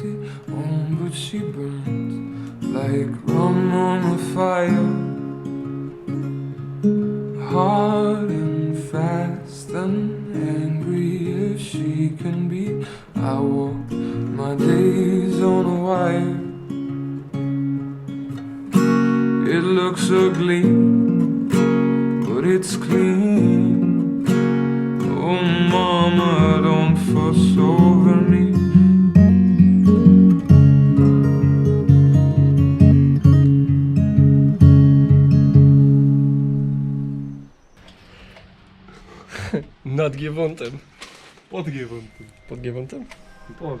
on, but she burns like rum on a fire. Hard and fast and angry as she can be. I walk my days on a wire. It looks ugly, but it's clean. Giewontem. Pod Giewontem. Pod Giewontem? Pod.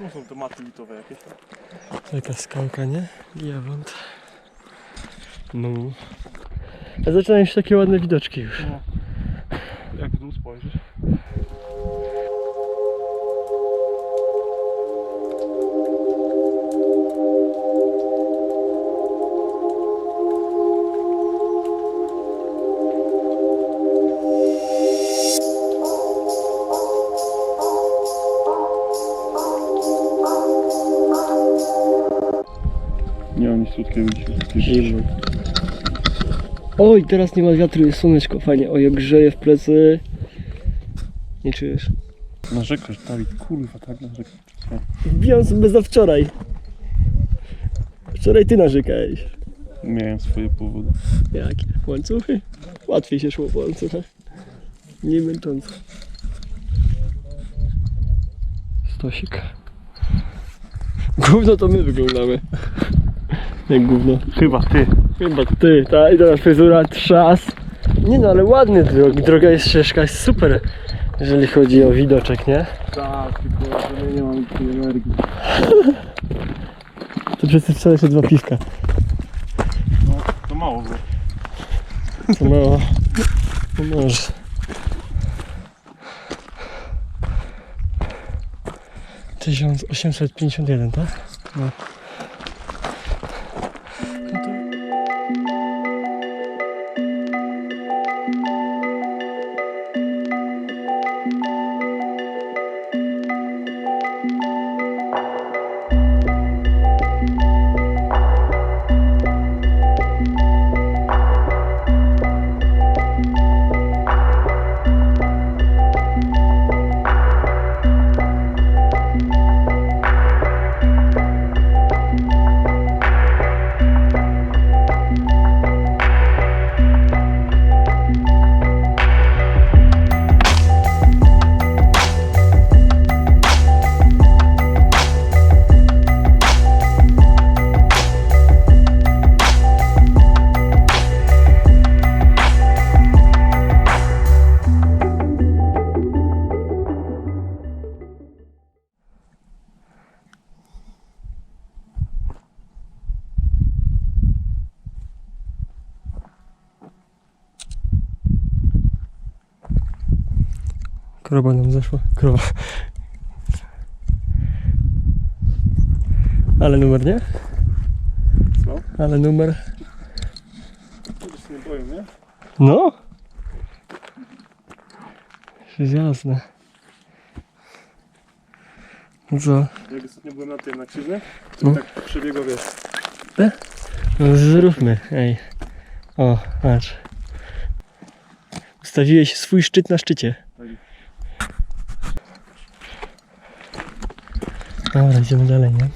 Tu są tematy litowe jakieś. Taka skałka, nie? Giewont. No. A zaczynają się takie ładne widoczki już. Jak w dół spojrzysz. Nie. Zimno. Oj, teraz nie ma wiatru, jest słoneczko, fajnie. Oj, jak grzeje w plecy. Nie czujesz? Narzekasz, Dawid, kurwa, tak narzekasz. Wbijam sobie za wczoraj. Wczoraj ty narzekałeś. Miałem swoje powody. Jakie? Łańcuchy? Łatwiej się szło po łańcuchach. Mniej męcząco. Stosik. Gówno to my wyglądamy. Jak gówno. Chyba ty. Chyba ty, ta i teraz fryzura, trzas. Nie no, ale ładny drog, droga jest ścieżka, jest super. Jeżeli chodzi o widoczek, nie? Tak, tylko że nie mam tej energii. To przecież wczoraj jeszcze dwa piwka. No, to mało było. To mało. No może. Tysiąc osiemset pięćdziesiąt jeden, tak? No Krowa nam zeszła. Krowa. Ale numer, nie? Co? Ale numer. Ludzie się nie boją, nie? No. Jest jasne. No co? Jak ostatnio byłem na tym, na krzyżnie, to No. tak przebiegał, wiesz, No zróbmy, ej. O, patrz. Ustawiłeś swój szczyt na szczycie. Dobra, idziemy dalej, nie?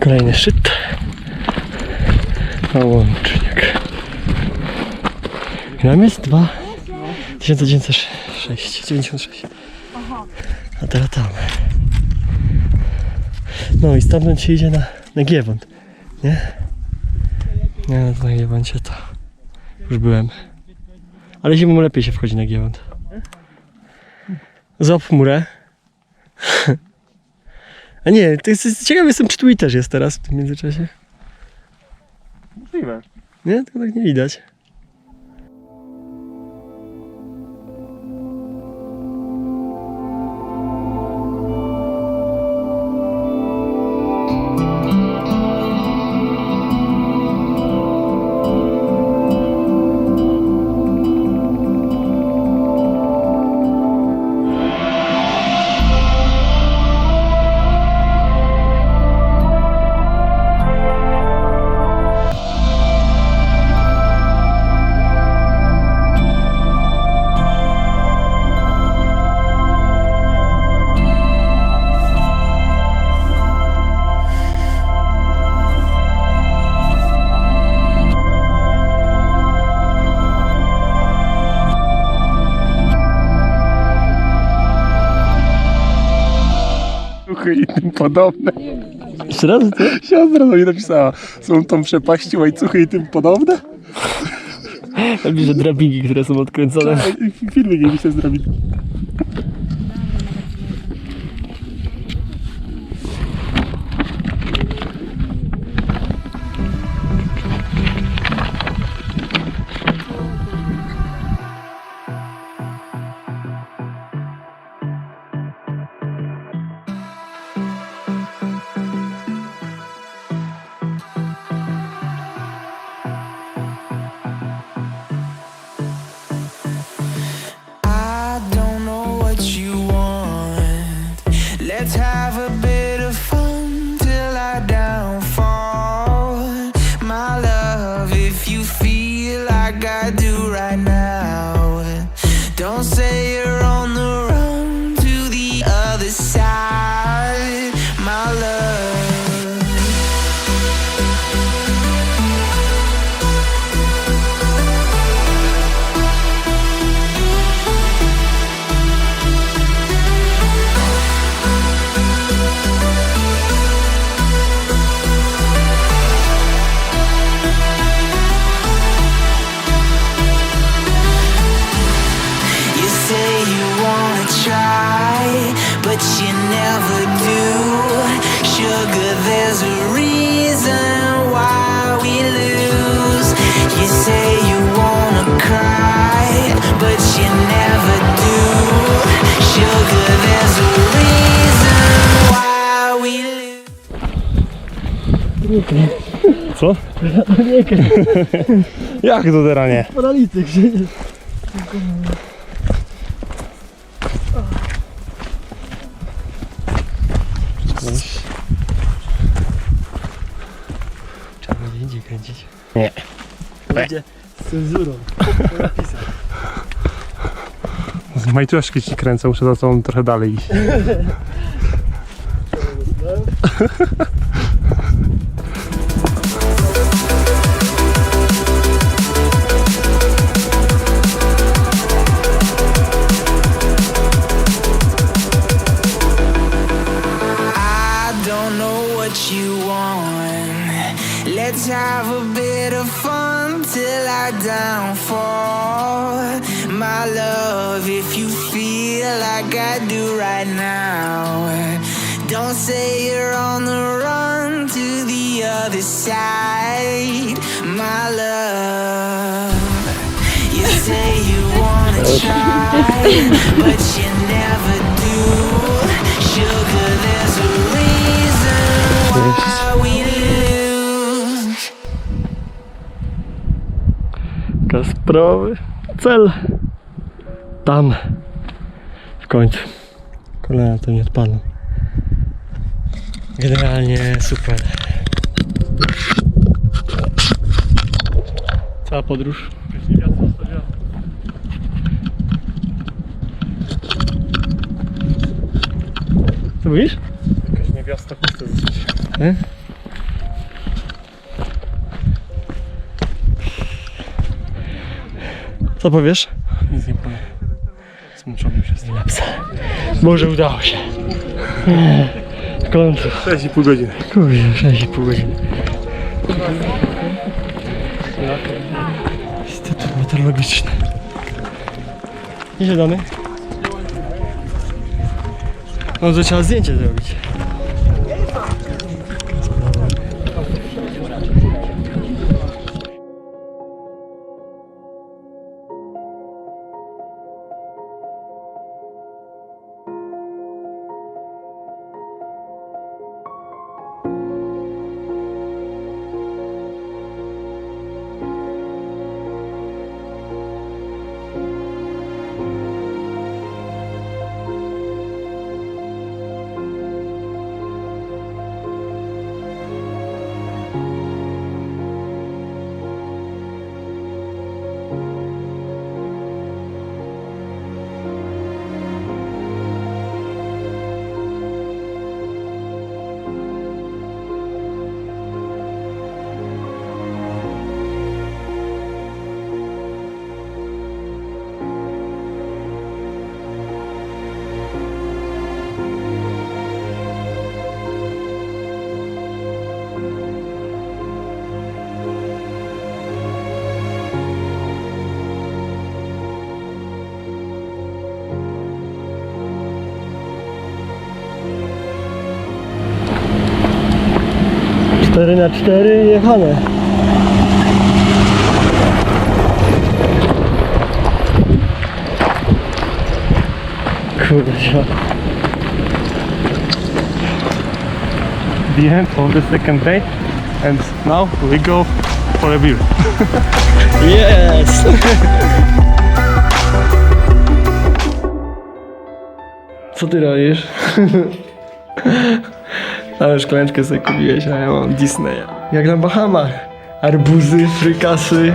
Kolejny szczyt. A łącznik. Gram jest 2 1906 96 A teraz tam. No i stamtąd się idzie na, na Giewont Nie? Nie no to na Giewoncie to Już byłem. Ale zimą lepiej się wchodzi na Giewont. Złap murę A nie, to jest, ciekawy jestem czy też jest teraz w tym międzyczasie. Możliwe. Nie? To tak nie widać podobne. Jeszcze raz co? Siostra do mnie napisała. Są tam przepaści, łańcuchy i tym podobne? Że drabinki, które są odkręcone Filmy nie mi się Let's have a Co? Jak to teraz nie? Paralityk się Trzeba będzie indziej kręcić. Nie. Będzie z cenzurą. Z majtłoszki ci kręcę, muszę za tobą trochę dalej iść. Let's have a bit of fun till I downfall. My love, if you feel like I do right now, don't say you're on the run to the other side. My love, you say you wanna try, ma sprawy. Cel. Tam. W końcu. Kolana to nie odpadną. Generalnie super. Cała podróż. Co mówisz? Jakaś niewiasta pusta dosyć. Co powiesz? Nic nie powiem. Zmęczony już jestem. Może udało się. W końcu. 6,5 godziny. Kurde, 6,5 godziny. Instytut Meteorologiczny. Nie siadamy? No to trzeba zdjęcie zrobić. Cztery na cztery jechane. Kurde, The end of the second day. And now we go for a beer. Yes! Co ty robisz? Ale szklaneczkę sobie kupiłeś, a ja mam Disneya. Jak na Bahamach. Arbuzy, frykasy.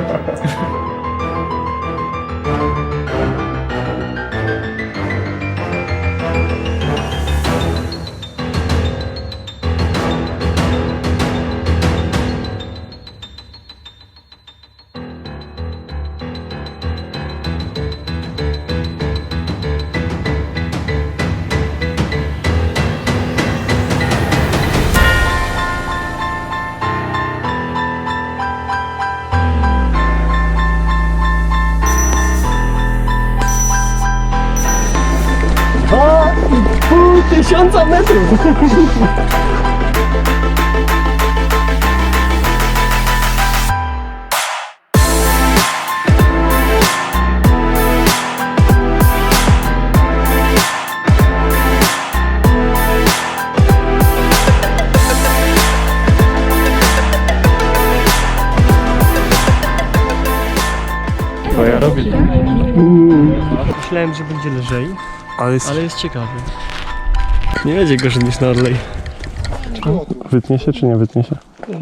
Metrów! To ja robię. Myślałem, że będzie lżej, Ale jest... ale jest ciekawy. Nie będzie gorzej niż na Orlej. Wytnie się czy nie wytnie się? Nie,